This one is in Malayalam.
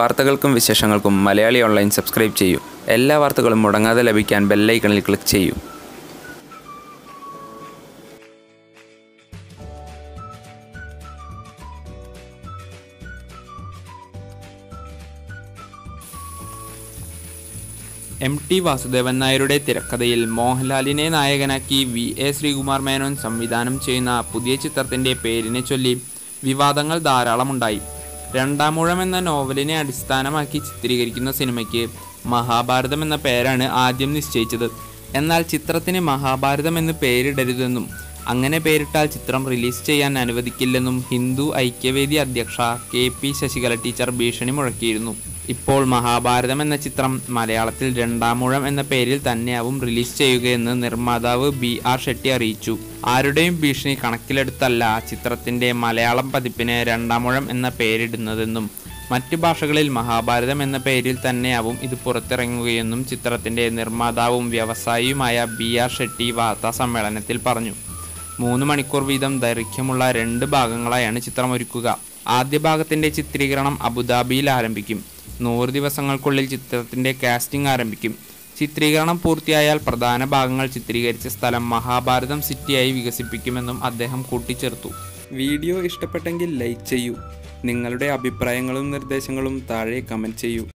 വാർത്തകൾക്കും വിശേഷങ്ങൾക്കും മലയാളി ഓൺലൈൻ സബ്സ്ക്രൈബ് ചെയ്യൂ. എല്ലാ വാർത്തകളും മുടങ്ങാതെ ലഭിക്കാൻ ബെല്ലൈക്കണിൽ ക്ലിക്ക് ചെയ്യൂ. എം ടി വാസുദേവൻ നായരുടെ തിരക്കഥയിൽ മോഹൻലാലിനെ നായകനാക്കി വി എ ശ്രീകുമാർ മേനോൻ സംവിധാനം ചെയ്യുന്ന പുതിയ ചിത്രത്തിന്റെ പേരിനെ ചൊല്ലി വിവാദങ്ങൾ ധാരാളമുണ്ടായി. രണ്ടാമൂഴം എന്ന നോവലിനെ അടിസ്ഥാനമാക്കി ചിത്രീകരിക്കുന്ന സിനിമയ്ക്ക് മഹാഭാരതം എന്ന പേരാണ് ആദ്യം നിശ്ചയിച്ചത്. എന്നാൽ ചിത്രത്തിന് മഹാഭാരതം എന്ന് പേരിടരുതെന്നും അങ്ങനെ പേരിട്ടാൽ ചിത്രം റിലീസ് ചെയ്യാൻ അനുവദിക്കില്ലെന്നും ഹിന്ദു ഐക്യവേദി അധ്യക്ഷ കെ പി ശശികല ടീച്ചർ ഭീഷണി മുഴക്കിയിരുന്നു. ഇപ്പോൾ മഹാഭാരതം എന്ന ചിത്രം മലയാളത്തിൽ രണ്ടാമൂഴം എന്ന പേരിൽ തന്നെയാവും റിലീസ് ചെയ്യുകയെന്ന് നിർമ്മാതാവ് ബി ആർ ഷെട്ടി അറിയിച്ചു. ആരുടെയും ഭീഷണി കണക്കിലെടുത്തല്ല ചിത്രത്തിന്റെ മലയാളം പതിപ്പിന് രണ്ടാമൂഴം എന്ന പേരിടുന്നതെന്നും മറ്റു ഭാഷകളിൽ മഹാഭാരതം എന്ന പേരിൽ തന്നെയാവും ഇത് പുറത്തിറങ്ങുകയെന്നും ചിത്രത്തിന്റെ നിർമ്മാതാവും വ്യവസായിയുമായ ബി ആർ ഷെട്ടി വാർത്താ സമ്മേളനത്തിൽ പറഞ്ഞു. മൂന്ന് മണിക്കൂർ വീതം ദൈർഘ്യമുള്ള രണ്ട് ഭാഗങ്ങളായാണ് ചിത്രം ഒരുക്കുക ആദ്യ ഭാഗത്തിന്റെ ചിത്രീകരണം അബുദാബിയിൽ ആരംഭിക്കും. നൂറ് ദിവസങ്ങൾക്കുള്ളിൽ ചിത്രത്തിന്റെ കാസ്റ്റിംഗ് ആരംഭിക്കും. ചിത്രീകരണം പൂർത്തിയായാൽ പ്രധാന ഭാഗങ്ങൾ ചിത്രീകരിച്ച സ്ഥലം മഹാഭാരതം സിറ്റിയായി വികസിപ്പിക്കുമെന്നും അദ്ദേഹം കൂട്ടിച്ചേർത്തു. വീഡിയോ ഇഷ്ടപ്പെട്ടെങ്കിൽ ലൈക്ക് ചെയ്യൂ. നിങ്ങളുടെ അഭിപ്രായങ്ങളും നിർദ്ദേശങ്ങളും താഴെ കമന്റ് ചെയ്യൂ.